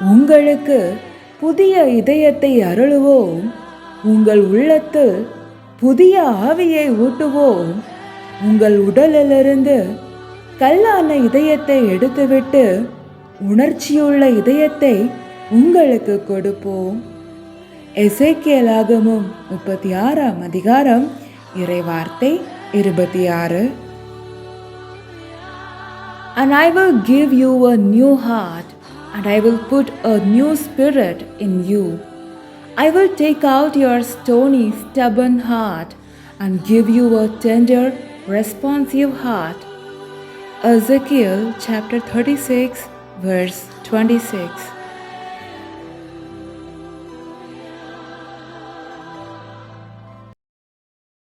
உங்களுக்கு புதிய இதயத்தை அருளுவோம். உங்கள் உள்ளத்தில் புதிய ஆவியை ஊட்டுவோம். உங்கள் உடலிலிருந்து கல்லான இதயத்தை எடுத்துவிட்டு உணர்ச்சியுள்ள இதயத்தை உங்களுக்கு கொடுப்போம். எசைக்கியலாகமும் முப்பத்தி ஆறாம் அதிகாரம் இறைவார்த்தை இருபத்தி ஆறு and I will give you a new heart and I will put a new spirit in you. I will take out your stony, stubborn heart and give you a tender, responsive heart. Ezekiel chapter 36, verse 26.